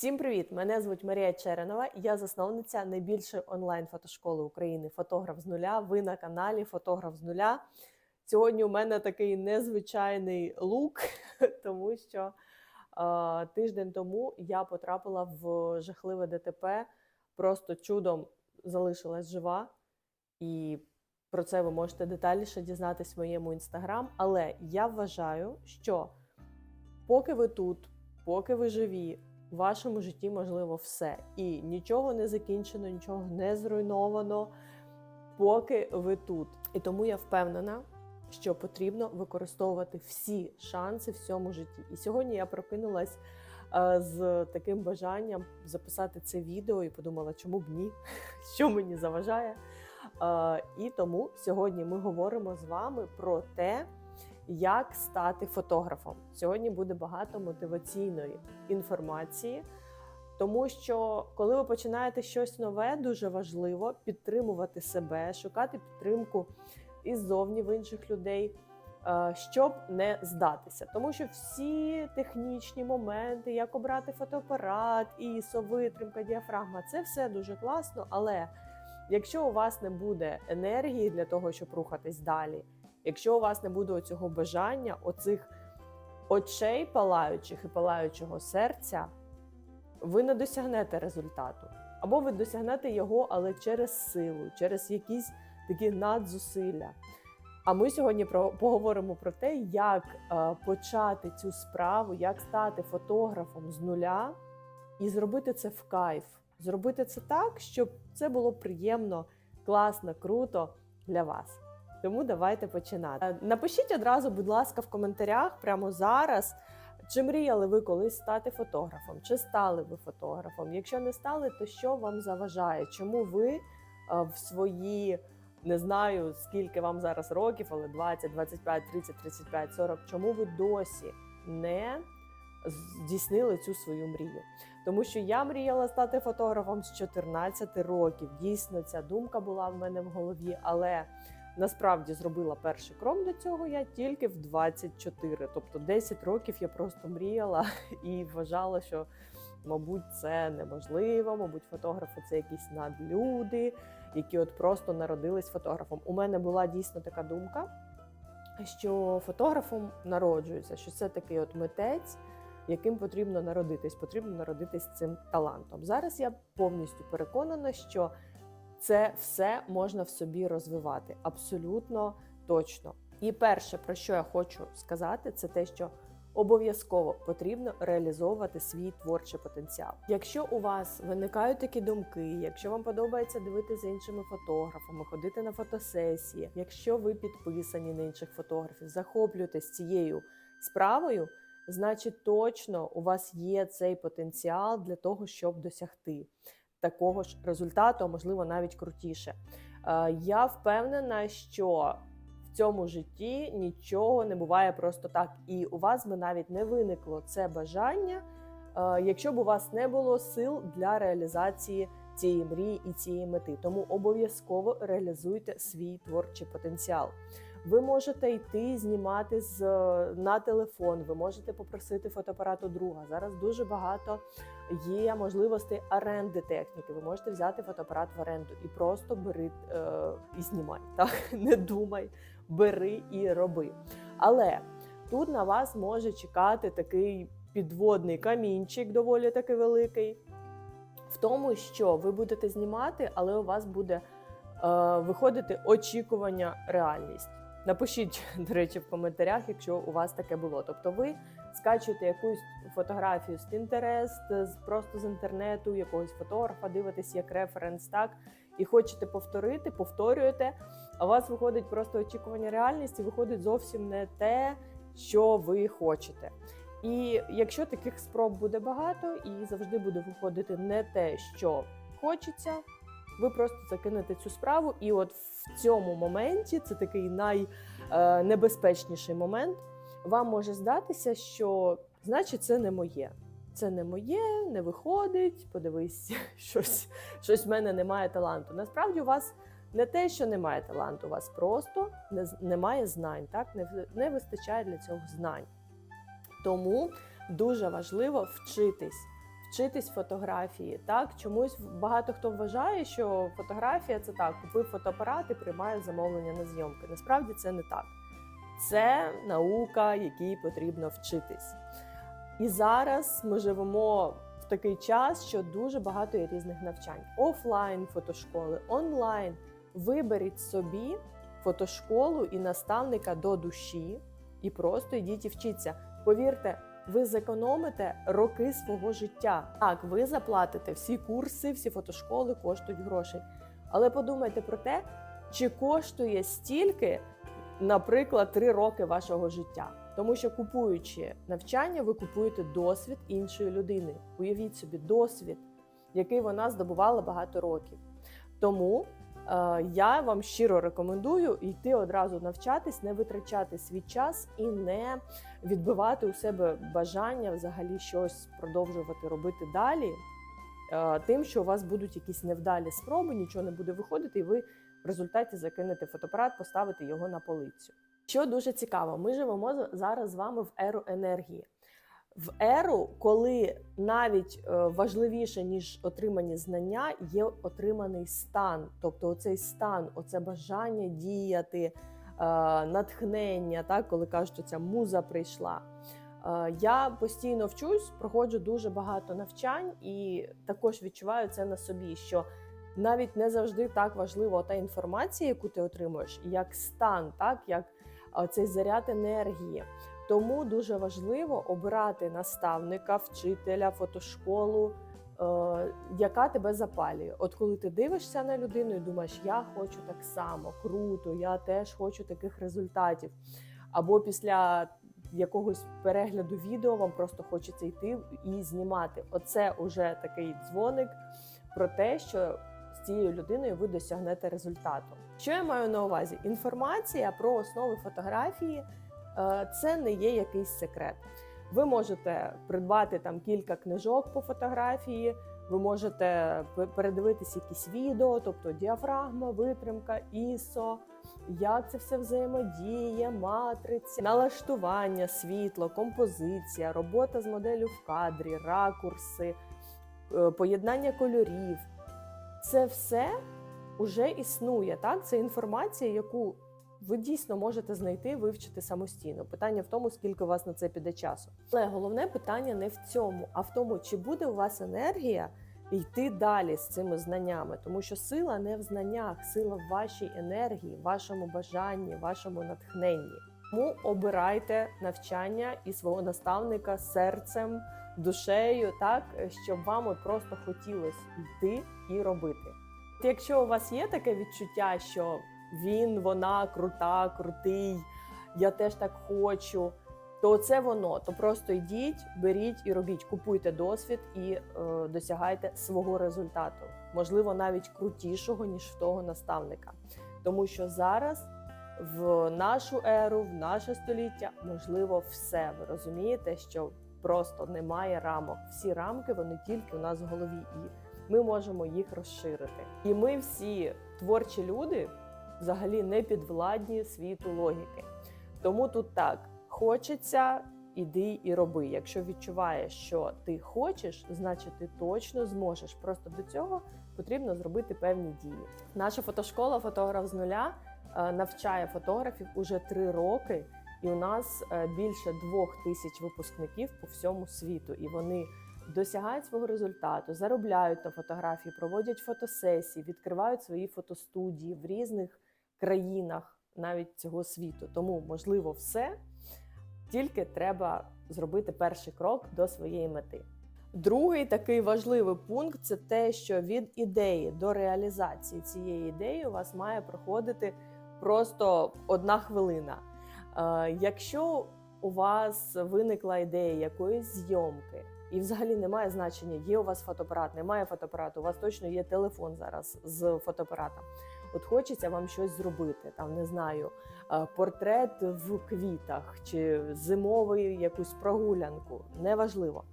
Всім привіт! Мене звуть Марія Черенова. Я засновниця найбільшої онлайн фотошколи України Фотограф з нуля. Ви на каналі Фотограф з нуля. Сьогодні у мене такий незвичайний лук, тому що е, тиждень тому я потрапила в жахливе ДТП, просто чудом залишилась жива. І про це ви можете детальніше дізнатись в моєму інстаграм. Але я вважаю, що поки ви тут, поки ви живі, в вашому житті можливо все. І нічого не закінчено, нічого не зруйновано, поки ви тут. І тому я впевнена, що потрібно використовувати всі шанси в цьому житті. І сьогодні я прокинулась е, з таким бажанням записати це відео і подумала, чому б ні, що мені заважає. Е, І тому сьогодні ми говоримо з вами про те, як стати фотографом. Сьогодні буде багато мотиваційної інформації, тому що коли ви починаєте щось нове, дуже важливо підтримувати себе, шукати підтримку іззовні в інших людей. е, Щоб не здатися, тому що всі технічні моменти, як обрати фотоапарат, ISO, витримка, діафрагма, це все дуже класно. Але якщо у вас не буде енергії для того, щоб рухатись далі, Якщо у вас не буде цього бажання, оцих очей палаючих і палаючого серця, ви не досягнете результату. Або ви досягнете його, але через силу, через якісь такі надзусилля. А ми сьогодні поговоримо про те, як е, почати цю справу, як стати фотографом з нуля і зробити це в кайф. Зробити це так, щоб це було приємно, класно, круто для вас. Тому давайте починати. Е, Напишіть одразу, будь ласка, в коментарях прямо зараз. Чи мріяли ви колись стати фотографом? Чи стали ви фотографом? Якщо не стали, то що вам заважає? Чому ви е, в свої не знаю скільки вам зараз років, але 20, 25, 30, 35, 40, чому ви досі не здійснили цю свою мрію? Тому що я мріяла стати фотографом з 14 років. Дійсно, ця думка була в мене в голові, але насправді зробила перший крок до цього я тільки в 24. Тобто 10 років я просто мріяла і вважала, що, мабуть, це неможливо, мабуть, фотографи це якісь надлюди, які от просто народились фотографом. У мене була дійсно така думка, що фотографом народжується, що це такий от митець. Яким потрібно народитись, потрібно народитись цим талантом. Зараз я повністю переконана, що це все можна в собі розвивати абсолютно точно. І перше, про що я хочу сказати, це те, що обов'язково потрібно реалізовувати свій творчий потенціал. Якщо у вас виникають такі думки, якщо вам подобається дивитися за іншими фотографами, ходити на фотосесії, якщо ви підписані на інших фотографів, захоплюєтесь цією справою, значить точно у вас є цей потенціал для того, щоб досягти такого ж результату, а можливо навіть крутіше. Я впевнена, що в цьому житті нічого не буває просто так, і у вас би навіть не виникло це бажання, якщо б у вас не було сил для реалізації цієї мрії і цієї мети. Тому обов'язково реалізуйте свій творчий потенціал. Ви можете йти знімати з на телефон, ви можете попросити фотоапарат у друга. Зараз дуже багато є можливостей оренди техніки. Ви можете взяти фотоапарат в оренду і просто бери е, і знімай. Так не думай, бери і роби. Але тут на вас може чекати такий підводний камінчик, доволі таки великий, в тому, що ви будете знімати, але у вас буде е, виходити очікування реальність. Напишіть, до речі, в коментарях, якщо у вас таке було. Тобто ви скачуєте якусь фотографію з Pinterest, просто з інтернету, якогось фотографа, дивитесь як референс, так і хочете повторити, повторюєте. А у вас виходить просто очікування реальності, виходить зовсім не те, що ви хочете. І якщо таких спроб буде багато, і завжди буде виходити не те, що хочеться. Ви просто закинете цю справу, і от в цьому моменті це такий найнебезпечніший момент. Вам може здатися, що значить це не моє. Це не моє, не виходить. Подивись, щось щось в мене немає таланту. Насправді у вас не те, що немає таланту, у вас просто не, немає знань, так не, не вистачає для цього знань. Тому дуже важливо вчитись, вчитись фотографії. Так, чомусь багато хто вважає, що фотографія це так, купив фотоапарат і приймає замовлення на зйомки. Насправді це не так. Це наука, якій потрібно вчитись. І зараз ми живемо в такий час, що дуже багато є різних навчань: офлайн фотошколи, онлайн. Виберіть собі фотошколу і наставника до душі, і просто йдіть і вчіться. Повірте, ви зекономите роки свого життя. Так, ви заплатите всі курси, всі фотошколи коштують грошей. Але подумайте про те, чи коштує стільки, наприклад, три роки вашого життя. Тому що купуючи навчання, ви купуєте досвід іншої людини. Уявіть собі, досвід, який вона здобувала багато років. Тому я вам щиро рекомендую йти одразу навчатись, не витрачати свій час і не відбивати у себе бажання взагалі щось продовжувати робити далі. е, Тим, що у вас будуть якісь невдалі спроби, нічого не буде виходити, і ви в результаті закинете фотоапарат, поставите його на полицю. Що дуже цікаво, ми живемо зараз з вами в еру енергії. В еру, коли навіть е, важливіше, ніж отримані знання, є отриманий стан. Тобто, оцей стан, оце бажання діяти, е, натхнення, так, коли кажуть, що ця муза прийшла. Е, Я постійно вчусь, проходжу дуже багато навчань і також відчуваю це на собі, що навіть не завжди так важлива та інформація, яку ти отримуєш, як стан, так як цей заряд енергії. Тому дуже важливо обирати наставника, вчителя, фотошколу, е, яка тебе запалює. От коли ти дивишся на людину і думаєш, я хочу так само, круто, я теж хочу таких результатів. Або після якогось перегляду відео вам просто хочеться йти і знімати. Оце уже такий дзвоник про те, що з цією людиною ви досягнете результату. Що я маю на увазі? Інформація про основи фотографії це не є якийсь секрет. Ви можете придбати там кілька книжок по фотографії, ви можете передивитись якісь відео, тобто діафрагма, витримка, ISO, як це все взаємодіє, матриці, налаштування, світло, композиція, робота з моделлю в кадрі, ракурси, е, поєднання кольорів. Це все вже існує. Так? Це інформація, яку ви дійсно можете знайти, вивчити самостійно. Питання в тому, скільки у вас на це піде часу. Але головне питання не в цьому, а в тому, чи буде у вас енергія йти далі з цими знаннями, тому що сила не в знаннях, сила в вашій енергії, вашому бажанні, вашому натхненні. Тому обирайте навчання і свого наставника серцем, душею, так щоб вам от просто хотілося йти і робити. Якщо у вас є таке відчуття, що він, вона крута, крутий, я теж так хочу. То це воно. То просто йдіть, беріть і робіть, купуйте досвід і е, досягайте свого результату, можливо, навіть крутішого ніж в того наставника. Тому що зараз в нашу еру, в наше століття можливо все. Ви розумієте, що просто немає рамок. Всі рамки вони тільки у нас в голові, і ми можемо їх розширити. І ми всі творчі люди взагалі не підвладні світу логіки. Тому тут так хочеться. Іди і роби. Якщо відчуваєш, що ти хочеш, значить ти точно зможеш. Просто до цього потрібно зробити певні дії. Наша фотошкола фотограф з нуля е, навчає фотографів уже три роки, і у нас е, більше двох тисяч випускників по всьому світу. І вони досягають свого результату, заробляють на фотографії, проводять фотосесії, відкривають свої фотостудії в різних країнах навіть цього світу. Тому можливо все. Тільки треба зробити перший крок до своєї мети. Другий такий важливий пункт це те, що від ідеї до реалізації цієї ідеї у вас має проходити просто одна хвилина. Е, Якщо у вас виникла ідея якоїсь зйомки, і взагалі немає значення, є у вас фотоапарат, немає фотоапарату, у вас точно є телефон зараз з фотоапаратом. От хочеться вам щось зробити, там не знаю, е, портрет в квітах чи зимовий якусь прогулянку, неважливо.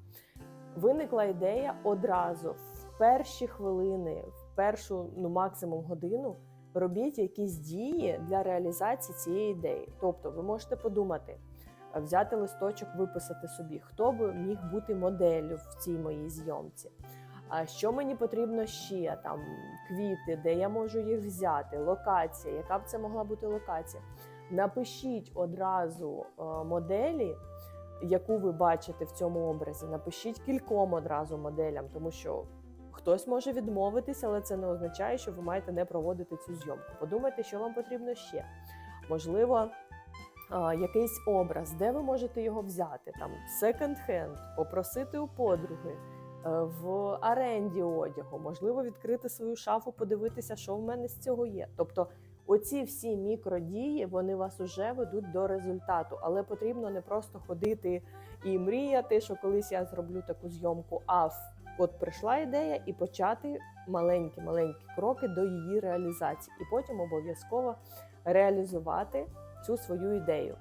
Виникла ідея одразу в перші хвилини, в першу ну максимум годину. Робіть якісь дії для реалізації цієї ідеї. Тобто, ви можете подумати, е, взяти листочок, виписати собі, хто би міг бути моделлю в цій моїй зйомці. А що мені потрібно ще там квіти, де я можу їх взяти, локація, яка б це могла бути локація? Напишіть одразу е, моделі, яку ви бачите в цьому образі. Напишіть кільком одразу моделям, тому що хтось може відмовитися, але це не означає, що ви маєте не проводити цю зйомку. Подумайте, що вам потрібно ще. Можливо, якийсь образ, де ви можете його взяти, там секонд-хенд, попросити у подруги. Е, В оренді одягу, можливо, відкрити свою шафу, подивитися, що в мене з цього є. Тобто, оці всі мікродії вони вас уже ведуть до результату, але потрібно не просто ходити і мріяти, що колись я зроблю таку зйомку. А от прийшла ідея, і почати маленькі маленькі кроки до її реалізації, і потім обов'язково реалізувати цю свою ідею.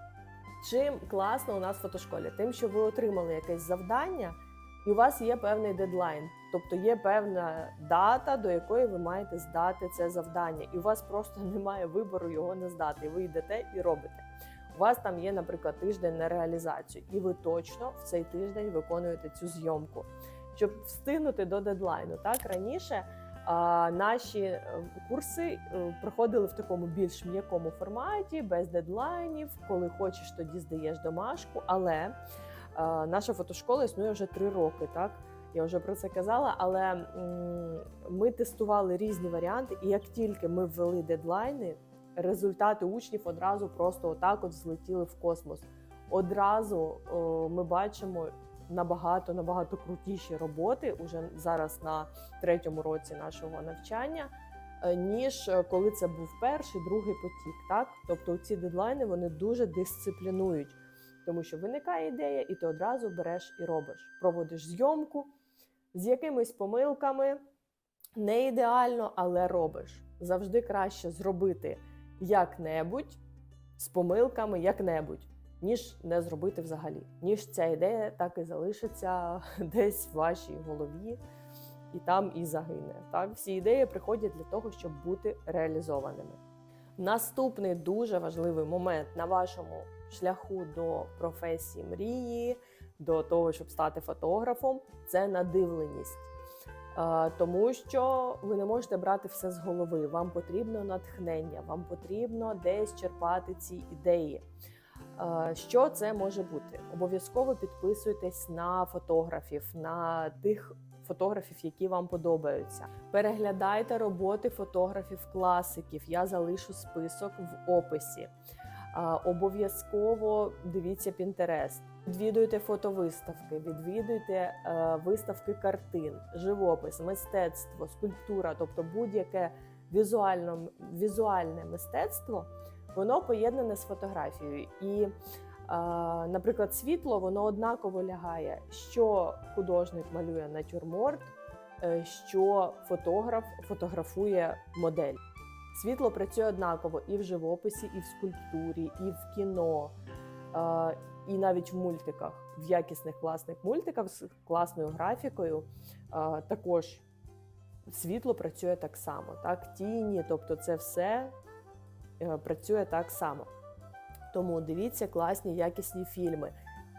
Чим класно у нас в фотошколі? Тим, що ви отримали якесь завдання, і у вас є певний дедлайн, тобто є певна дата, до якої ви маєте здати це завдання, і у вас просто немає вибору його не здати. Ви йдете і робите. У вас там є, наприклад, тиждень на реалізацію, і ви точно в цей тиждень виконуєте цю зйомку, щоб встигнути до дедлайну. Так раніше а, наші е, курси е, проходили в такому більш м'якому форматі, без дедлайнів. Коли хочеш, тоді здаєш домашку. Але наша фотошкола існує вже три роки. Так я вже про це казала. Але ми тестували різні варіанти, і як тільки ми ввели дедлайни, результати учнів одразу просто отак от злетіли в космос. Одразу ми бачимо набагато набагато крутіші роботи уже зараз на третьому році нашого навчання, е, ніж е, коли це був перший, другий потік. Так, тобто ці дедлайни вони дуже дисциплінують, тому що виникає ідея, і ти одразу береш і робиш. Проводиш зйомку з якимись помилками, не ідеально, але робиш. Завжди краще зробити як-небудь з помилками, як-небудь. Ніж не зробити взагалі, ніж ця ідея так і залишиться десь в вашій голові, і там і загине. Так, всі ідеї приходять для того, щоб бути реалізованими. Наступний дуже важливий момент на вашому шляху до професії мрії, до того, щоб стати фотографом, це надивленість. Е, Тому що ви не можете брати все з голови. Вам потрібно натхнення, вам потрібно десь черпати ці ідеї. Е, Що це може бути? Обов'язково підписуйтесь на фотографів, на тих фотографів, які вам подобаються. Переглядайте роботи фотографів-класиків. Я залишу список в описі. Обов'язково дивіться Pinterest. Відвідуйте фотовиставки, відвідуйте е, виставки картин, живопис, мистецтво, скульптура, тобто будь-яке візуально, візуальне мистецтво, воно поєднане з фотографією. І, наприклад, світло воно однаково лягає, що художник малює натюрморт, е, що фотограф фотографує модель. Світло працює однаково і в живописі, і в скульптурі, і в кіно, і навіть в мультиках, в якісних класних мультиках з класною графікою. Також світло працює так само, так, тіні, тобто це все е, працює так само. Тому дивіться класні якісні фільми.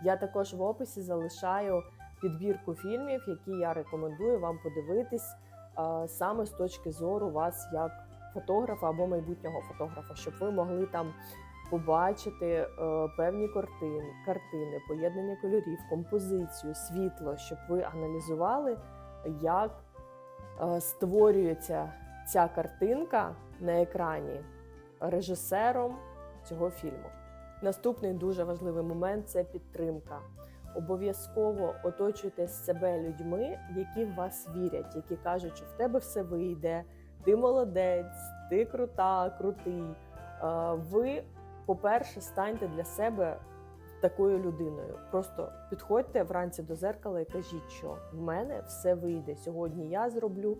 Я також в описі залишаю підбірку фільмів, які я рекомендую вам подивитись саме з точки зору вас як фотографа або майбутнього фотографа, щоб ви могли там побачити е, певні картини, картини, поєднання кольорів, композицію, світло, щоб ви аналізували, як е, створюється ця картинка на екрані режисером цього фільму. Наступний дуже важливий момент це підтримка. Обов'язково оточуйте себе людьми, які в вас вірять, які кажуть, що в тебе все вийде, ти молодець, ти крута, крутий. Ви, по-перше, станьте для себе такою людиною. Просто підходьте вранці до зеркала і кажіть, що в мене все вийде. Сьогодні я зроблю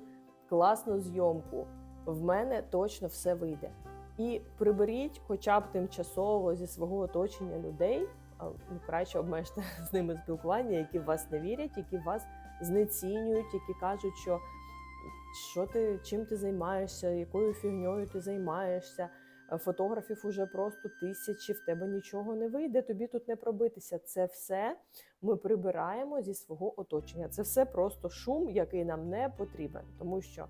класну зйомку. В мене точно все вийде. І приберіть, хоча б тимчасово зі свого оточення людей, ну, краще обмежте з ними спілкування, які в вас не вірять, які вас знецінюють, які кажуть, що що ти чим ти займаєшся, якою фігньою ти займаєшся. е, фотографів уже просто тисячі, в тебе нічого не вийде, тобі тут не пробитися. Це все ми прибираємо зі свого оточення. Це все просто шум, який нам не потрібен, тому що.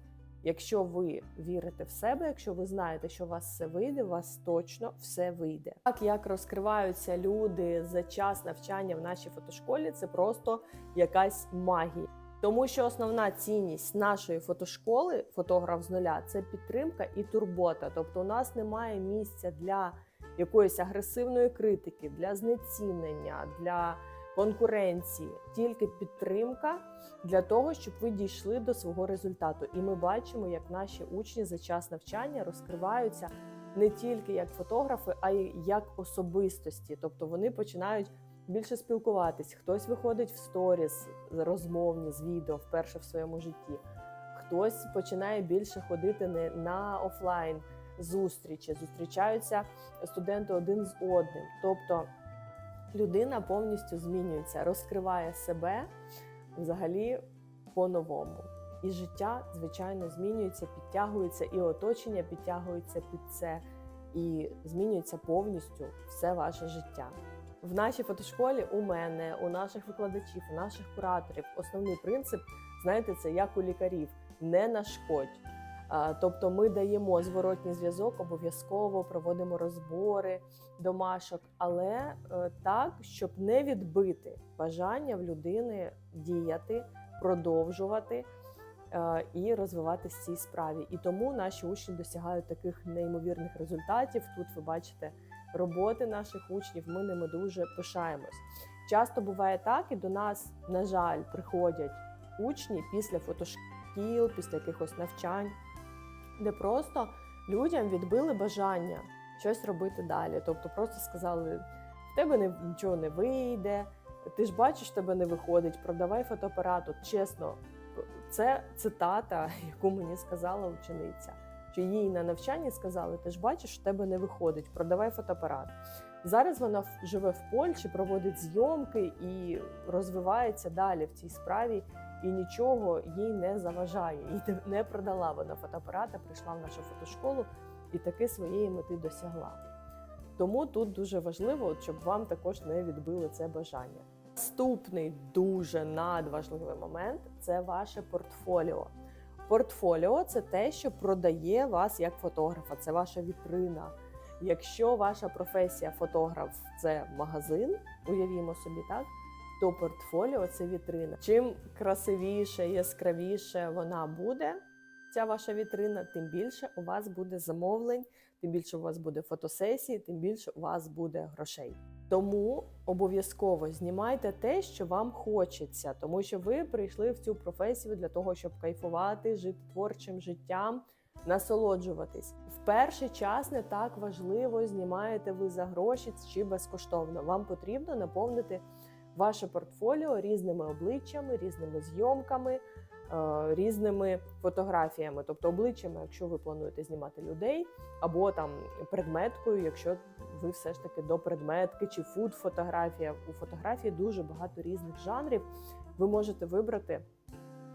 Якщо ви вірите в себе, якщо ви знаєте, що у вас все вийде, у вас точно все вийде. Так як розкриваються люди за час навчання в нашій фотошколі, це просто якась магія. Тому що основна цінність нашої фотошколи, фотограф з нуля, це підтримка і турбота. Тобто, у нас немає місця для якоїсь агресивної критики, для знецінення, для конкуренції, тільки підтримка для того, щоб ви дійшли до свого результату. І ми бачимо, як наші учні за час навчання розкриваються не тільки як фотографи, а й як особистості. Тобто вони починають більше спілкуватись. Хтось виходить в сторіс розмовні з відео вперше в своєму житті. Хтось починає більше ходити не на офлайн зустрічі, зустрічаються студенти один з одним. Тобто людина повністю змінюється, розкриває себе взагалі по-новому. І життя, звичайно, змінюється, підтягується, і оточення підтягується під це, і змінюється повністю все ваше життя. В нашій фотошколі у мене, у наших викладачів, у наших кураторів основний принцип, знаєте, це як у лікарів: не нашкодь. Тобто ми даємо зворотній зв'язок, обов'язково проводимо розбори домашок, але е, так, щоб не відбити бажання в людини діяти, продовжувати е, і розвиватися в цій справі. І тому наші учні досягають таких неймовірних результатів. Тут ви бачите роботи наших учнів, ми ними дуже пишаємось. Часто буває так, і до нас, на жаль, приходять учні після фотошкіл, після якихось навчань, де просто людям відбили бажання щось робити далі. Тобто просто сказали: в тебе нічого не вийде, ти ж бачиш, тебе не виходить, продавай фотоапарат. От чесно, це цитата, яку мені сказала учениця. Що їй на навчанні сказали, ти ж бачиш, в тебе не виходить, продавай фотоапарат. Зараз вона живе в Польщі, проводить зйомки і розвивається далі в цій справі, і нічого їй не заважає. Не- не продала вона фотоапарата, прийшла в нашу фотошколу і таки своєї мети досягла. Тому тут дуже важливо, щоб вам також не відбили це бажання. Наступний дуже надважливий момент це ваше портфоліо. Портфоліо це те, що продає вас як фотографа, це ваша вітрина. Якщо ваша професія фотограф це магазин, уявімо собі так, то портфоліо це вітрина. Чим красивіше, яскравіше вона буде, ця ваша вітрина, тим більше у вас буде замовлень, тим більше у вас буде фотосесії, тим більше у вас буде грошей. Тому обов'язково знімайте те, що вам хочеться, тому що ви прийшли в цю професію для того, щоб кайфувати, жити творчим життям, насолоджуватись. В перший час не так важливо, знімаєте ви за гроші чи безкоштовно. Вам потрібно наповнити ваше портфоліо різними обличчями, різними зйомками, е, різними фотографіями, тобто обличчями, якщо ви плануєте знімати людей, або там предметкою, якщо ви все ж таки до предметки чи фуд-фотографія. У фотографії дуже багато різних жанрів. Ви можете вибрати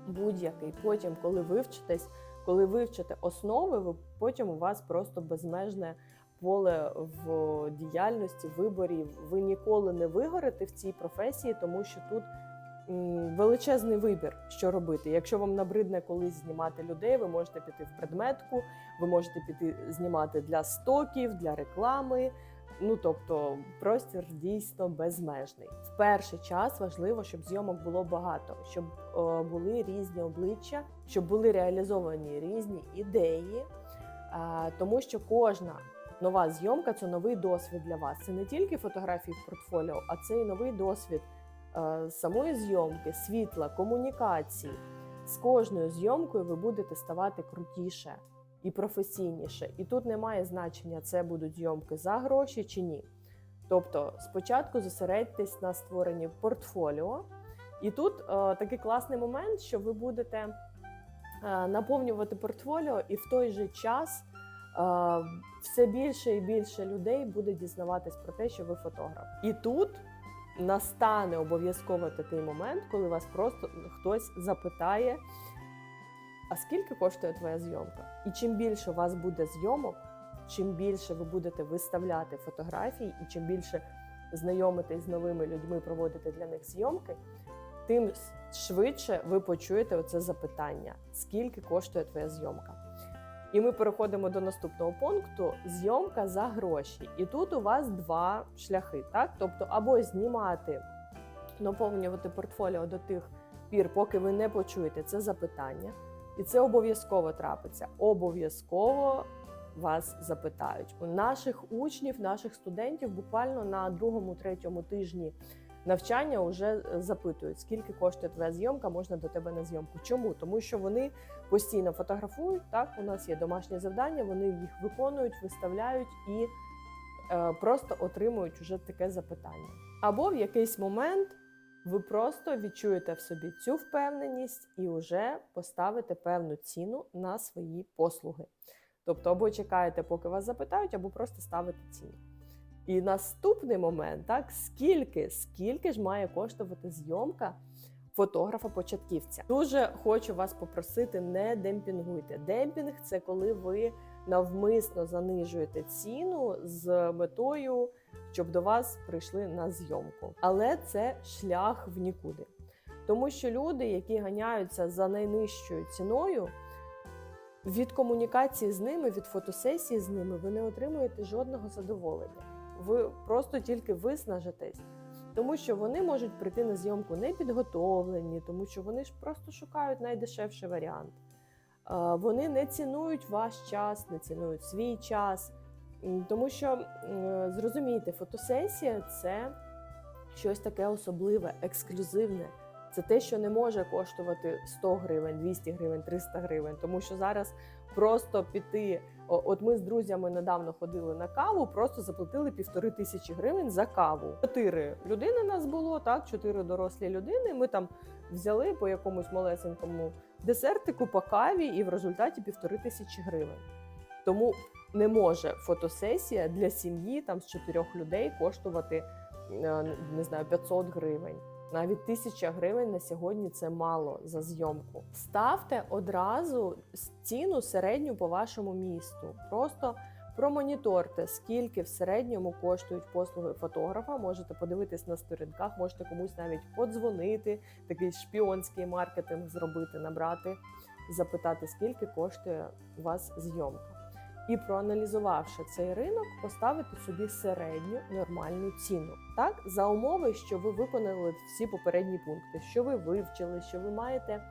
будь-який. Потім, коли вивчитесь, коли вивчите основи, ви потім у вас просто безмежне поле в діяльності, виборі. Ви ніколи не вигорите в цій професії, тому що тут величезний вибір, що робити. Якщо вам набридне колись знімати людей, ви можете піти в предметку, ви можете піти знімати для стоків, для реклами. Ну тобто простір дійсно безмежний. В перший час важливо, щоб зйомок було багато, щоб е, були різні обличчя, щоб були реалізовані різні ідеї, тому що кожна нова зйомка це новий досвід для вас. Це не тільки фотографії в портфоліо, а це і новий досвід е, самої зйомки, світла, комунікації. З кожною зйомкою ви будете ставати крутіше і професійніше. І тут немає значення, це будуть зйомки за гроші чи ні. Тобто, спочатку зосередьтесь на створенні портфоліо, і тут е, такий класний момент, що ви будете е, наповнювати портфоліо, і в той же час все більше і більше людей буде дізнаватись про те, що ви фотограф. І тут настане обов'язково такий момент, коли вас просто хтось запитає. А скільки коштує твоя зйомка? І чим більше у вас буде зйомок, чим більше ви будете виставляти фотографій, і чим більше знайомитесь з новими людьми, проводите для них зйомки, тим швидше ви почуєте оце запитання: скільки коштує твоя зйомка? І ми переходимо до наступного пункту: зйомка за гроші. І тут у вас два шляхи, так? Тобто, або знімати, наповнювати портфоліо до тих пір, поки ви не почуєте це запитання. І це обов'язково трапиться. Обов'язково вас запитають. У наших учнів, наших студентів буквально на другому-третьому тижні навчання вже е, запитують, скільки коштує твоя зйомка, можна до тебе на зйомку. Чому? Тому що вони постійно фотографують. Так, у нас є домашні завдання, вони їх виконують, виставляють і е, просто отримують уже таке запитання. Або в якийсь момент ви просто відчуєте в собі цю впевненість і вже поставите певну ціну на свої послуги. Тобто, або чекаєте, поки вас запитають, або просто ставите ціну. І наступний момент, так, скільки, скільки ж має коштувати зйомка фотографа-початківця? Дуже хочу вас попросити, не демпінгуйте. Демпінг це коли ви навмисно занижуєте ціну з метою, щоб до вас прийшли на зйомку. Але це шлях в нікуди. Тому що люди, які ганяються за найнижчою ціною, від комунікації з ними, від фотосесії з ними, ви не отримуєте жодного задоволення. Ви просто тільки виснажитесь, тому що вони можуть прийти на зйомку не підготовлені, тому що вони ж просто шукають найдешевший варіант. Е, Вони не цінують ваш час, не цінують свій час. Тому що зрозумійте, фотосесія це щось таке особливе, ексклюзивне. Це те, що не може коштувати 100 гривень, 200 гривень, 300 гривень. Тому що зараз просто піти. От ми з друзями недавно ходили на каву, просто заплатили півтори тисячі гривень за каву. Чотири людини нас було, так, чотири дорослі людини. Ми там взяли по якомусь малесенькому десертику по каві, і в результаті півтори тисячі гривень. Тому не може фотосесія для сім'ї там з чотирьох людей коштувати е, не знаю 500 гривень. Навіть тисяча гривень на сьогодні це мало за зйомку. Ставте одразу ціну середню по вашому місту. Просто промоніторте, скільки в середньому коштують послуги фотографа. Можете подивитись на сторінках, можете комусь навіть подзвонити, такий шпіонський маркетинг зробити, набрати, запитати, скільки коштує у вас зйомка. І проаналізувавши цей ринок, поставити собі середню нормальну ціну, так за умови, що ви виконали всі попередні пункти, що ви вивчили, що ви маєте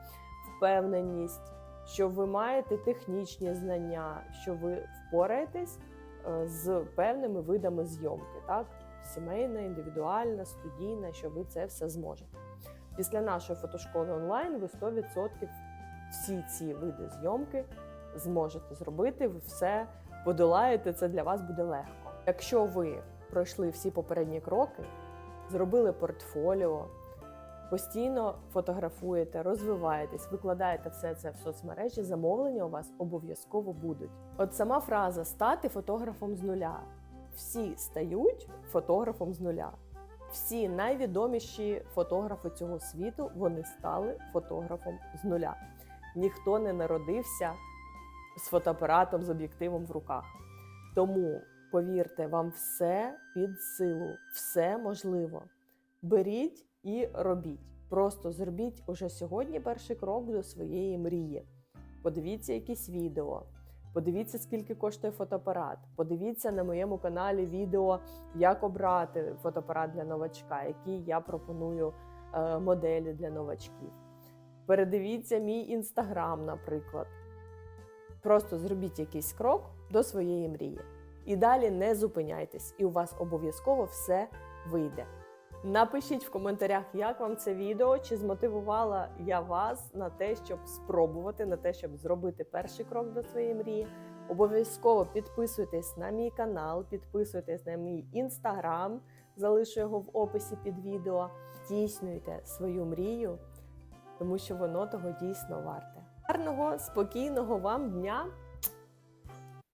впевненість, що ви маєте технічні знання, що ви впораєтесь е, з певними видами зйомки, так сімейна, індивідуальна, студійна, що ви це все зможете. Після нашої фотошколи онлайн ви 100% всі ці види зйомки зможете зробити, ви все подолаєте, це для вас буде легко. Якщо ви пройшли всі попередні кроки, зробили портфоліо, постійно фотографуєте, розвиваєтесь, викладаєте все це в соцмережі, замовлення у вас обов'язково будуть. От сама фраза стати фотографом з нуля. Всі стають фотографом з нуля. Всі найвідоміші фотографи цього світу вони стали фотографом з нуля. Ніхто не народився з фотоапаратом з об'єктивом в руках. Тому повірте, вам все під силу, все можливо. Беріть і робіть. Просто зробіть уже сьогодні перший крок до своєї мрії. Подивіться якісь відео, подивіться, скільки коштує фотоапарат. Подивіться на моєму каналі відео, як обрати фотоапарат для новачка, які я пропоную е, моделі для новачків. Передивіться мій інстаграм, наприклад. Просто зробіть якийсь крок до своєї мрії. І далі не зупиняйтесь, і у вас обов'язково все вийде. Напишіть в коментарях, як вам це відео, чи змотивувала я вас на те, щоб спробувати, на те, щоб зробити перший крок до своєї мрії. Обов'язково підписуйтесь на мій канал, підписуйтесь на мій інстаграм, залишу його в описі під відео. Здійснюйте свою мрію, тому що воно того дійсно варте. Гарного, спокійного вам дня!